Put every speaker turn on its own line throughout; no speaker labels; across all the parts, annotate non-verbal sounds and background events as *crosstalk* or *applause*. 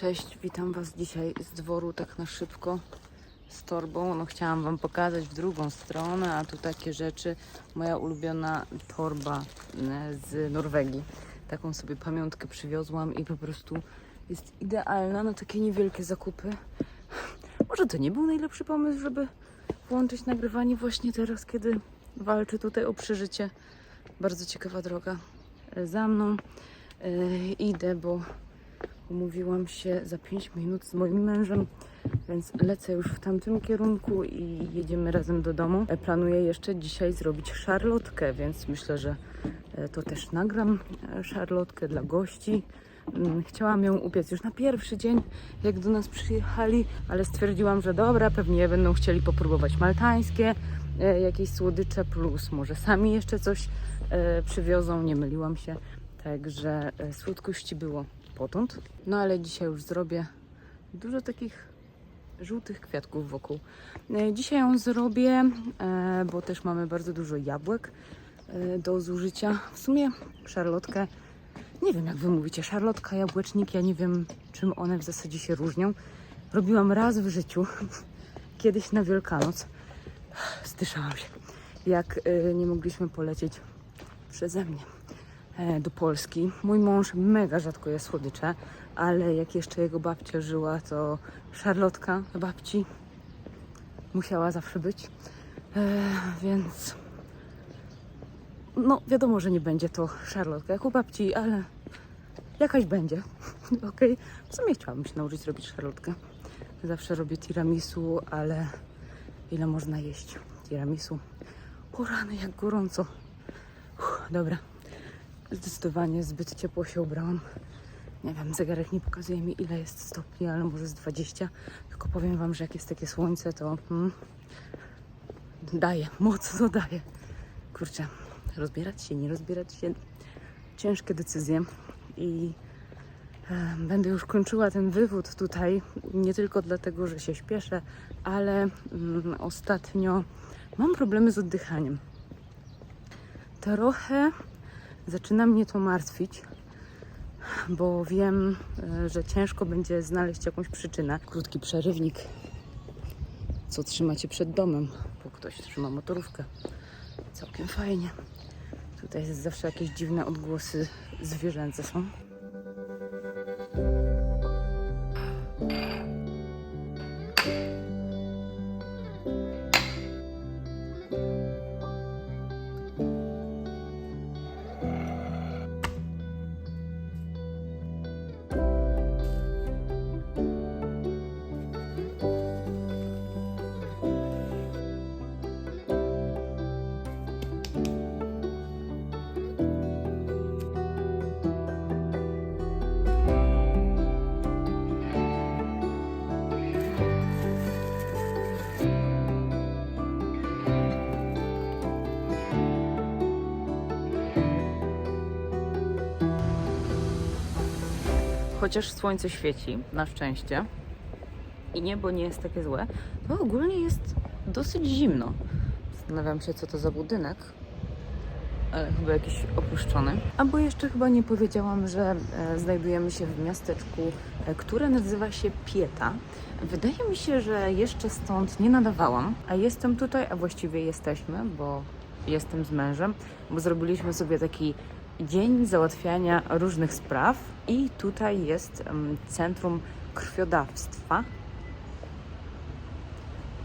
Cześć, witam Was dzisiaj z dworu tak na szybko z torbą. No chciałam Wam pokazać w drugą stronę, a tu takie rzeczy. Moja ulubiona torba e, z Norwegii. Taką sobie pamiątkę przywiozłam i po prostu jest idealna na takie niewielkie zakupy. Może to nie był najlepszy pomysł, żeby włączyć nagrywanie właśnie teraz, kiedy walczę tutaj o przeżycie. Bardzo ciekawa droga e, za mną. E, idę, bo umówiłam się za 5 minut z moim mężem, więc lecę już w tamtym kierunku i jedziemy razem do domu. E, Planuję jeszcze dzisiaj zrobić szarlotkę, więc myślę, że e, to też nagram e, szarlotkę dla gości. Mm, Chciałam ją upiec już na pierwszy dzień, jak do nas przyjechali, ale stwierdziłam, że dobra, pewnie będą chcieli popróbować maltańskie, jakieś słodycze, plus może sami jeszcze coś przywiozą, nie myliłam się. Także słodkości było potąd. No ale dzisiaj już zrobię dużo takich żółtych kwiatków wokół. E, Dzisiaj ją zrobię, e, bo też mamy bardzo dużo jabłek e, do zużycia. W sumie szarlotkę, nie wiem jak wy mówicie, szarlotka, jabłecznik, ja nie wiem czym one w zasadzie się różnią. Robiłam raz w życiu, *laughs* kiedyś na Wielkanoc. Zdyszałam się, jak nie mogliśmy polecieć przeze mnie do Polski. Mój mąż mega rzadko je słodycze, ale jak jeszcze jego babcia żyła, to szarlotka babci musiała zawsze być. E, więc no wiadomo, że nie będzie to szarlotka jak u babci, ale jakaś będzie. *laughs* Okej. W sumie chciałabym się nauczyć robić szarlotkę. Zawsze robię tiramisu, ale ile można jeść tiramisu? O rany, jak gorąco. Uff, dobra. Zdecydowanie zbyt ciepło się ubrałam. Nie wiem, zegarek nie pokazuje mi ile jest stopni, ale może z 20. Tylko powiem Wam, że jak jest takie słońce, to hmm, daje, mocno daje. Kurczę, rozbierać się, nie rozbierać się. Ciężkie decyzje i e, będę już kończyła ten wywód tutaj, nie tylko dlatego, że się śpieszę, ale mm, ostatnio mam problemy z oddychaniem. Trochę zaczyna mnie to martwić, bo wiem, e, że ciężko będzie znaleźć jakąś przyczynę. Krótki przerywnik, co trzymacie przed domem, bo ktoś trzyma motorówkę. Całkiem fajnie. Tutaj zawsze jakieś dziwne odgłosy zwierzęce są. Chociaż słońce świeci, na szczęście, i niebo nie jest takie złe, to ogólnie jest dosyć zimno. Zastanawiam się, co to za budynek, ale chyba jakiś opuszczony. Albo jeszcze chyba nie powiedziałam, że e, znajdujemy się w miasteczku, e, które nazywa się Pieta. Wydaje mi się, że jeszcze stąd nie nadawałam, a jestem tutaj, a właściwie jesteśmy, bo jestem z mężem, bo zrobiliśmy sobie taki dzień załatwiania różnych spraw i tutaj jest centrum krwiodawstwa.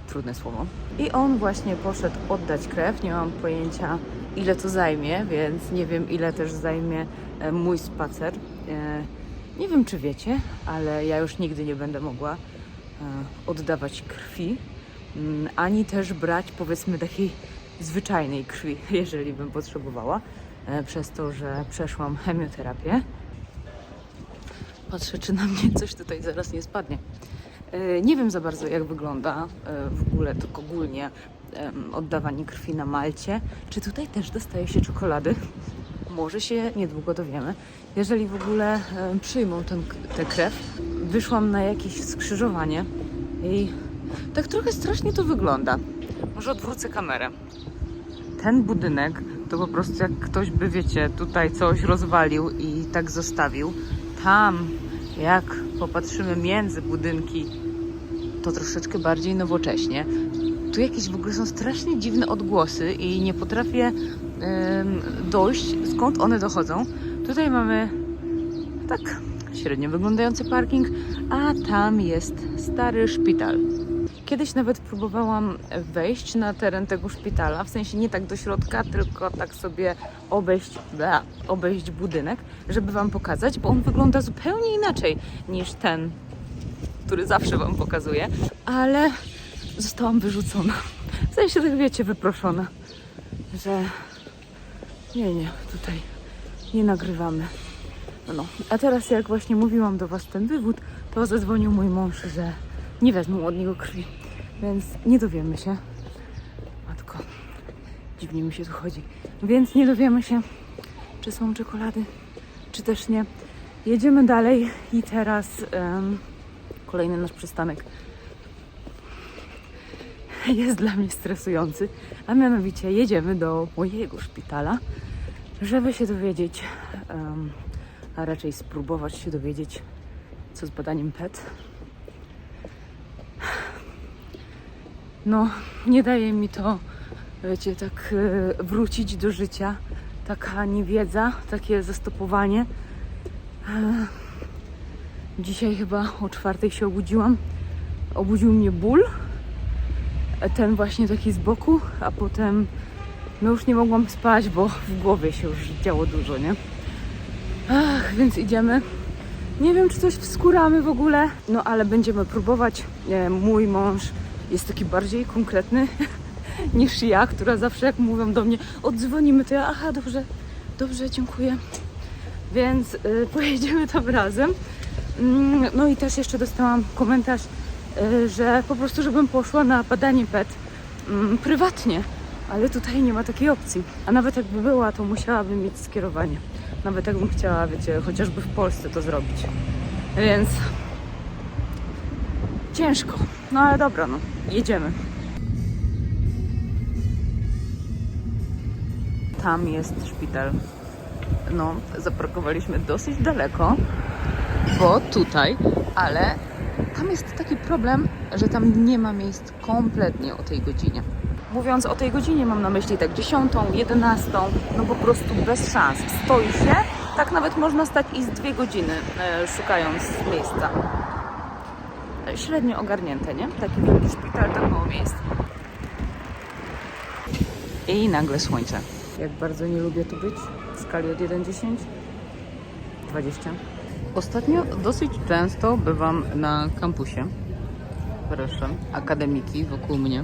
Trudne słowo. I on właśnie poszedł oddać krew. Nie mam pojęcia, ile to zajmie, więc nie wiem, ile też zajmie e, mój spacer. E, Nie wiem, czy wiecie, ale ja już nigdy nie będę mogła e, oddawać krwi, mm, ani też brać, powiedzmy, takiej zwyczajnej krwi, *laughs* jeżeli bym potrzebowała, przez to, że przeszłam chemioterapię. Patrzę, czy na mnie coś tutaj zaraz nie spadnie. E, Nie wiem za bardzo, jak wygląda e, w ogóle tak ogólnie oddawanie krwi na Malcie. Czy tutaj też dostaje się czekolady? Może się niedługo dowiemy. Jeżeli w ogóle przyjmą ten, tę krew, wyszłam na jakieś skrzyżowanie i tak trochę strasznie to wygląda. Może odwrócę kamerę. Ten budynek to po prostu jak ktoś by, wiecie, tutaj coś rozwalił i tak zostawił. Tam, jak popatrzymy między budynki, to troszeczkę bardziej nowocześnie. Tu jakieś w ogóle są strasznie dziwne odgłosy i nie potrafię em, dojść, skąd one dochodzą. Tutaj mamy tak średnio wyglądający parking, a tam jest stary szpital. Kiedyś nawet próbowałam wejść na teren tego szpitala, w sensie nie tak do środka, tylko tak sobie obejść, obejść budynek, żeby Wam pokazać, bo on wygląda zupełnie inaczej niż ten, który zawsze Wam pokazuję, ale zostałam wyrzucona. W sensie, tak wiecie, wyproszona, że nie, nie, tutaj nie nagrywamy. No, a teraz jak właśnie mówiłam do Was ten wywód, to zadzwonił mój mąż, że nie wezmą od niego krwi, więc nie dowiemy się. Matko, dziwnie mi się tu chodzi. Więc nie dowiemy się, czy są czekolady, czy też nie. Jedziemy dalej i teraz em, kolejny nasz przystanek jest dla mnie stresujący, a mianowicie jedziemy do mojego szpitala, żeby się dowiedzieć, em, a raczej spróbować się dowiedzieć, co z badaniem PET. No, nie daje mi to, wiecie, tak e, wrócić do życia. Taka niewiedza, takie zastopowanie. E, Dzisiaj chyba o czwartej się obudziłam. Obudził mnie ból. E, Ten właśnie taki z boku, a potem no już nie mogłam spać, bo w głowie się już działo dużo, nie? Ach, więc idziemy. Nie wiem, czy coś wskóramy w ogóle, no ale będziemy próbować. Mój mąż jest taki bardziej konkretny *laughs* niż ja, która zawsze jak mówią do mnie, oddzwonimy, to ja, aha, dobrze, dobrze, dziękuję. Więc y, *laughs* pojedziemy tam razem. Mm, No i też jeszcze dostałam komentarz, y, że po prostu, żebym poszła na badanie PET mm, prywatnie, ale tutaj nie ma takiej opcji. A nawet jakby była, to musiałabym mieć skierowanie. Nawet jakbym chciała, wiecie, chociażby w Polsce to zrobić. Więc ciężko. No ale dobra, no, jedziemy. Tam jest szpital. No, zaparkowaliśmy dosyć daleko, bo tutaj, ale tam jest taki problem, że tam nie ma miejsc kompletnie o tej godzinie. Mówiąc o tej godzinie, mam na myśli tak 10, 11, no po prostu bez szans. Stoi się, tak nawet można stać i z dwie godziny e, szukając miejsca. Średnio ogarnięte, nie? Taki wielki szpital, tak mało miejsc. I nagle słońce. Jak bardzo nie lubię tu być w skali od 1 do 10? 20. Ostatnio dosyć często bywam na kampusie. Proszę, akademiki wokół mnie.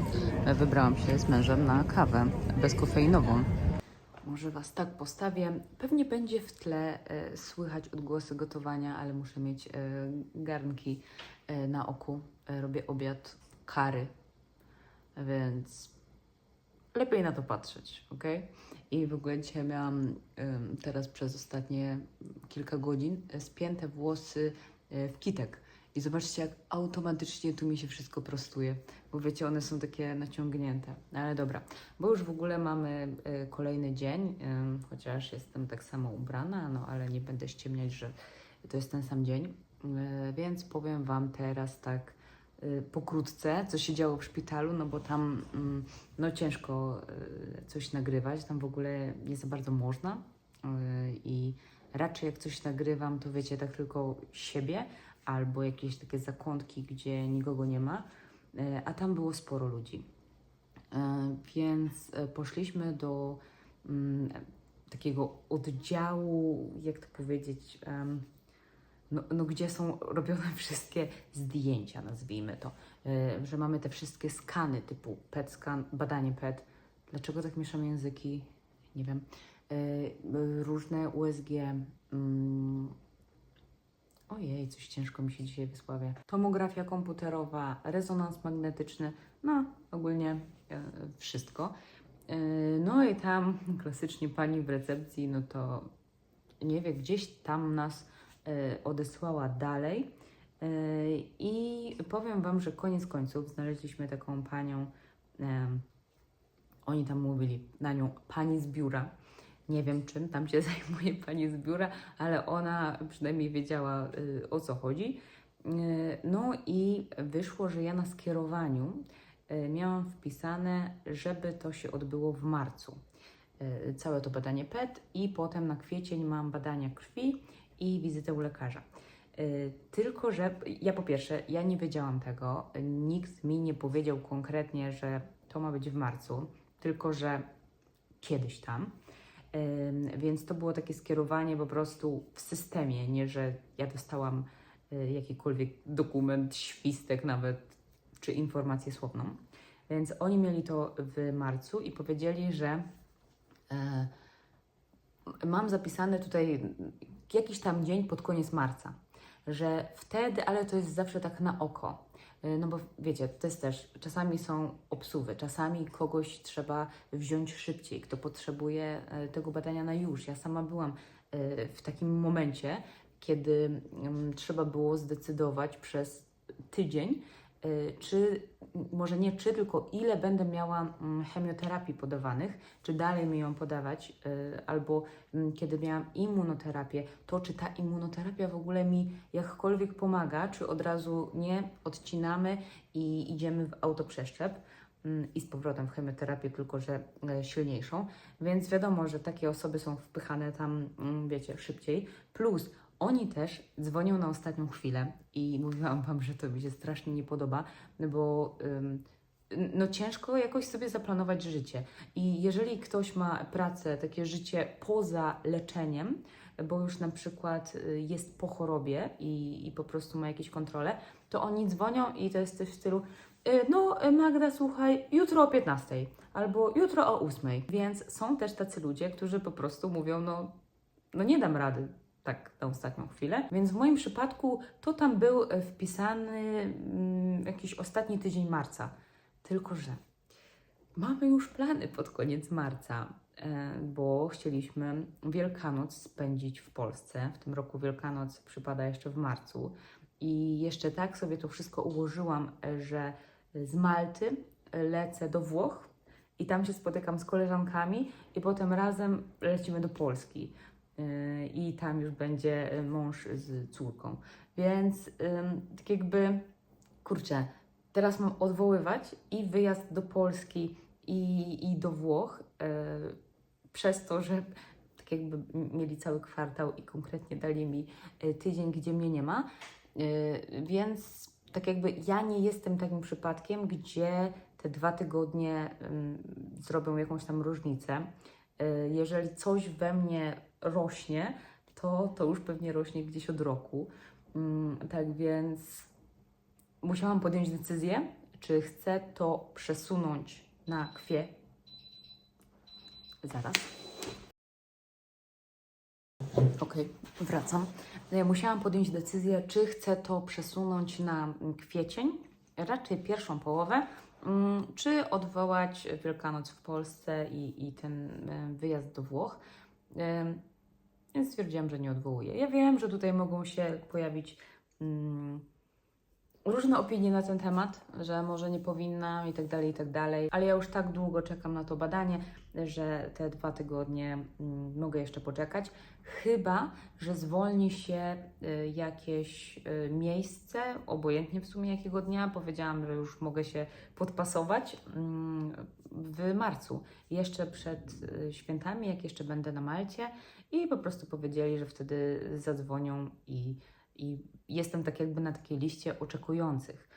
Wybrałam się z mężem na kawę bezkofeinową. Może Was tak postawię. Pewnie będzie w tle e, słychać odgłosy gotowania, ale muszę mieć e, garnki e, na oku. E, robię obiad kary, więc lepiej na to patrzeć, ok? I w ogóle dzisiaj miałam em, teraz przez ostatnie kilka godzin e, spięte włosy e, w kitek. I zobaczcie, jak automatycznie tu mi się wszystko prostuje, bo wiecie, one są takie naciągnięte. Ale dobra, bo już w ogóle mamy e, kolejny dzień, em, chociaż jestem tak samo ubrana, no ale nie będę ściemniać, że to jest ten sam dzień. E, Więc powiem Wam teraz tak y, pokrótce, co się działo w szpitalu, no bo tam mm, no ciężko y, coś nagrywać, tam w ogóle nie za bardzo można y, i raczej jak coś nagrywam, to wiecie, tak tylko siebie albo jakieś takie zakątki, gdzie nikogo nie ma, y, a tam było sporo ludzi. Y, Więc y, poszliśmy do mm, takiego oddziału, jak to powiedzieć, no, no gdzie są robione *laughs* wszystkie zdjęcia, nazwijmy to, że mamy te wszystkie skany typu PET scan, badanie PET. Dlaczego tak mieszam języki? Nie wiem. Różne USG. Ojej, coś ciężko mi się dzisiaj wysławia. Tomografia komputerowa, rezonans magnetyczny, no ogólnie yy, wszystko. Yy, no i tam *laughs* klasycznie pani w recepcji, no to nie wiem, gdzieś tam nas e, odesłała dalej. E, I powiem Wam, że koniec końców znaleźliśmy taką panią. oni tam mówili na nią pani z biura. Nie wiem, czym tam się *laughs* zajmuje pani z biura, ale ona przynajmniej wiedziała y, o co chodzi. No i wyszło, że ja na skierowaniu e, miałam wpisane, żeby to się odbyło w marcu. Całe to badanie PET i potem na kwiecień mam badania krwi i wizytę u lekarza. Tylko, że ja po pierwsze, ja nie wiedziałam tego, nikt mi nie powiedział konkretnie, że to ma być w marcu, tylko że kiedyś tam. Więc to było takie skierowanie po prostu w systemie, nie że ja dostałam y, jakikolwiek dokument, świstek nawet, czy informację słowną. Więc oni mieli to w marcu i powiedzieli, że e, mam zapisane tutaj jakiś tam dzień pod koniec marca, że wtedy, ale to jest zawsze tak na oko. Y, No bo wiecie, to jest też, czasami są obsuwy, czasami kogoś trzeba wziąć szybciej, kto potrzebuje e, tego badania na już. Ja sama byłam e, w takim momencie, kiedy mm, trzeba było zdecydować przez tydzień, e, czy może nie czy, tylko ile będę miała mm, chemioterapii podawanych, czy dalej mi ją podawać, e, albo mm, kiedy miałam immunoterapię, to czy ta immunoterapia w ogóle mi jakkolwiek pomaga, czy od razu nie odcinamy i idziemy w autoprzeszczep mm, i z powrotem w chemioterapię, tylko że e, silniejszą. Więc wiadomo, że takie osoby są wpychane tam, wiecie, szybciej. Plus oni też dzwonią na ostatnią chwilę i mówiłam Wam, że to mi się strasznie nie podoba, no bo no ciężko jakoś sobie zaplanować życie. I jeżeli ktoś ma pracę, takie życie poza leczeniem, bo już na przykład y, jest po chorobie i, i po prostu ma jakieś kontrole, to oni dzwonią i to jest coś w stylu y, no y, Magda, słuchaj, jutro o 15 albo jutro o 8. Więc są też tacy ludzie, którzy po prostu mówią, no, no nie dam rady tak na ostatnią chwilę. Więc w moim przypadku to tam był e, wpisany mm, jakiś ostatni tydzień marca. Tylko, że mamy już plany pod koniec marca, e, bo chcieliśmy Wielkanoc spędzić w Polsce. W tym roku Wielkanoc przypada jeszcze w marcu. I jeszcze tak sobie to wszystko ułożyłam, e, że z Malty lecę do Włoch i tam się spotykam z koleżankami i potem razem lecimy do Polski. Yy, I tam już będzie y, mąż z córką. Więc tak jakby, kurczę, teraz mam odwoływać i wyjazd do Polski i, i do Włoch yy, przez to, że tak jakby mieli cały kwartał i konkretnie dali mi y, tydzień, gdzie mnie nie ma. Więc tak jakby ja nie jestem takim przypadkiem, gdzie te dwa tygodnie zrobią jakąś tam różnicę. Jeżeli coś we mnie rośnie, to, to już pewnie rośnie gdzieś od roku. Mm, Tak więc musiałam podjąć decyzję, czy chcę to przesunąć na kwie. Zaraz. Okej, wracam. Ja musiałam podjąć decyzję, czy chcę to przesunąć na kwiecień, raczej pierwszą połowę, mm, czy odwołać Wielkanoc w Polsce i, i ten e, wyjazd do Włoch. Więc stwierdziłam, że nie odwołuję. Ja wiem, że tutaj mogą się pojawić mm, różne opinie na ten temat, że może nie powinnam i tak dalej, i tak dalej, ale ja już tak długo czekam na to badanie, że te dwa tygodnie mm, mogę jeszcze poczekać, chyba, że zwolni się y, jakieś y, miejsce, obojętnie w sumie jakiego dnia, powiedziałam, że już mogę się podpasować mm, w marcu, jeszcze przed y, świętami, jak jeszcze będę na Malcie i po prostu powiedzieli, że wtedy zadzwonią i, i jestem tak jakby na takiej liście oczekujących.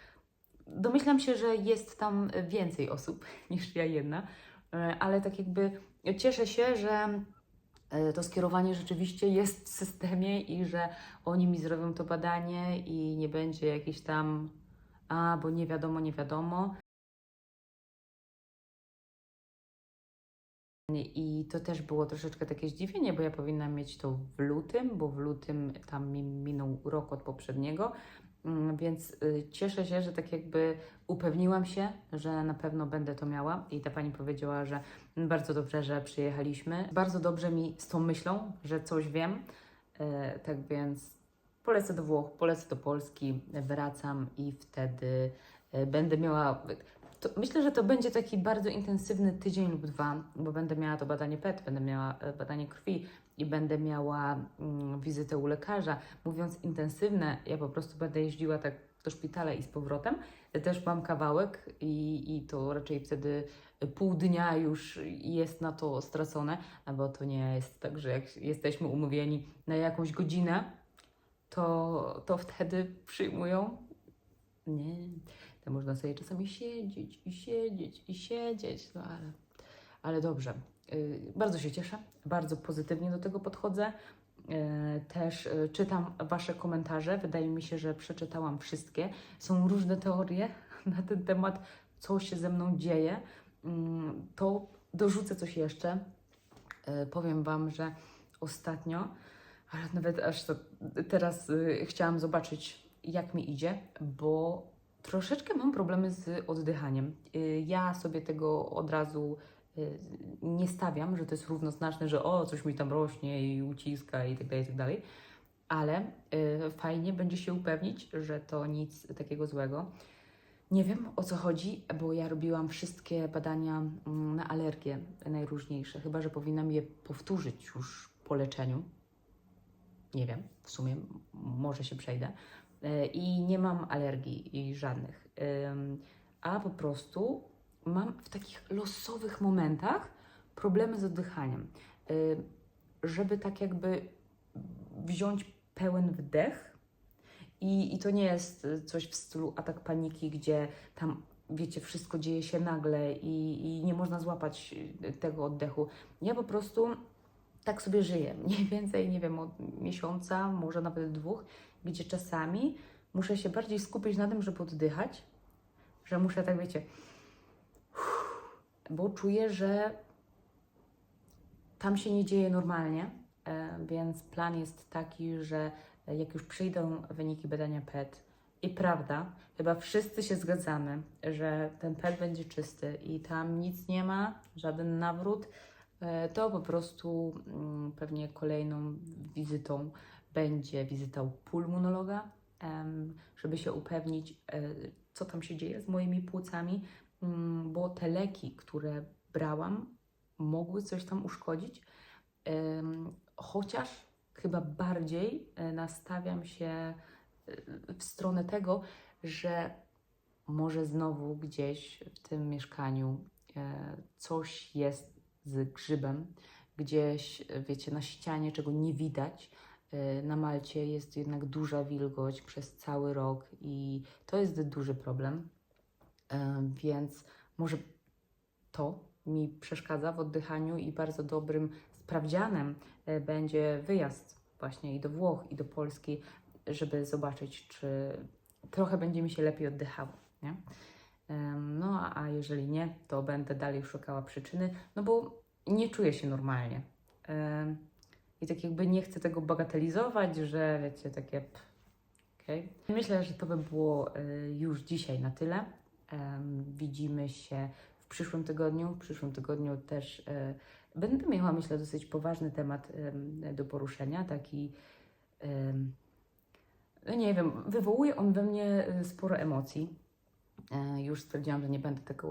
Domyślam się, że jest tam więcej osób *laughs* niż ja jedna, e, ale tak jakby cieszę się, że e, to skierowanie rzeczywiście jest w systemie i że oni mi zrobią to badanie i nie będzie jakiś tam, a bo nie wiadomo, nie wiadomo. I to też było troszeczkę takie zdziwienie, bo ja powinnam mieć to w lutym, bo w lutym tam mi minął rok od poprzedniego, Mm, więc y, cieszę się, że tak jakby upewniłam się, że na pewno będę to miała i ta pani powiedziała, że bardzo dobrze, że przyjechaliśmy. Bardzo dobrze mi z tą myślą, że coś wiem. E, Tak więc polecę do Włoch, polecę do Polski, wracam i wtedy e, będę miała. To myślę, że to będzie taki bardzo intensywny tydzień lub dwa, bo będę miała to badanie PET, będę miała e, badanie krwi i będę miała mm, wizytę u lekarza. Mówiąc intensywne, ja po prostu będę jeździła tak do szpitala i z powrotem. Też mam kawałek i, i to raczej wtedy pół dnia już jest na to stracone, a bo to nie jest tak, że jak jesteśmy umówieni na jakąś godzinę, to, to wtedy przyjmują. Nie, to można sobie czasami siedzieć i siedzieć i siedzieć, no ale, ale dobrze. Yy, Bardzo się cieszę, bardzo pozytywnie do tego podchodzę. Yy, Też yy, czytam Wasze komentarze. Wydaje mi się, że przeczytałam wszystkie. Są różne teorie *laughs* na ten temat, co się ze mną dzieje. Mm, To dorzucę coś jeszcze. Powiem Wam, że ostatnio, ale nawet aż to teraz chciałam zobaczyć, jak mi idzie, bo troszeczkę mam problemy z oddychaniem. Yy, Ja sobie tego od razu y, nie stawiam, że to jest równoznaczne, że o, coś mi tam rośnie i uciska i tak dalej, i tak dalej. Ale y, fajnie będzie się upewnić, że to nic takiego złego. Nie wiem o co chodzi, bo ja robiłam wszystkie badania mm, na alergie najróżniejsze. Chyba, że powinnam je powtórzyć już po leczeniu. Nie wiem, w sumie może się przejdę. Y, I nie mam alergii żadnych. A po prostu mam w takich losowych momentach problemy z oddychaniem. Y, Żeby tak jakby wziąć pełen wdech, i, i to nie jest coś w stylu atak paniki, gdzie tam, wiecie, wszystko dzieje się nagle i, i nie można złapać tego oddechu. Ja po prostu tak sobie żyję. *laughs* Mniej więcej, nie wiem, od miesiąca, może nawet dwóch, gdzie czasami muszę się bardziej skupić na tym, żeby oddychać, że muszę tak, wiecie, *sighs* bo czuję, że tam się nie dzieje normalnie, e, więc plan jest taki, że jak już przyjdą wyniki badania PET i prawda, chyba wszyscy się zgadzamy, że ten PET będzie czysty i tam nic nie ma, żaden nawrót, e, to po prostu mm, pewnie kolejną wizytą będzie wizyta u pulmonologa, żeby się upewnić, e, co tam się dzieje z moimi płucami, mm, bo te leki, które brałam, mogły coś tam uszkodzić. Chociaż chyba bardziej e, nastawiam się e, w stronę tego, że może znowu gdzieś w tym mieszkaniu coś jest z grzybem, gdzieś, wiecie, na ścianie, czego nie widać. E, Na Malcie jest jednak duża wilgoć przez cały rok i to jest duży problem. E, Więc może to mi przeszkadza w oddychaniu i bardzo dobrym sprawdzianem e, będzie wyjazd właśnie i do Włoch, i do Polski, żeby zobaczyć, czy trochę będzie mi się lepiej oddychało. Nie? No, a jeżeli nie, to będę dalej szukała przyczyny, no bo nie czuję się normalnie. I tak jakby nie chcę tego bagatelizować, że wiecie, takie. pff, okej. Myślę, że to by było e, już dzisiaj na tyle. Widzimy się w przyszłym tygodniu. W przyszłym tygodniu też e, będę miała, myślę, dosyć poważny temat em, do poruszenia. Taki, no nie wiem, wywołuje on we mnie e, sporo emocji. Już stwierdziłam, że nie będę tego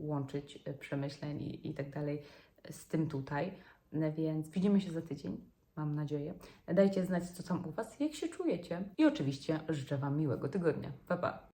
łączyć, przemyśleń i, i tak dalej z tym tutaj. Więc widzimy się za tydzień, mam nadzieję. Dajcie znać, co tam u Was, jak się czujecie. I oczywiście życzę Wam miłego tygodnia. Pa, pa!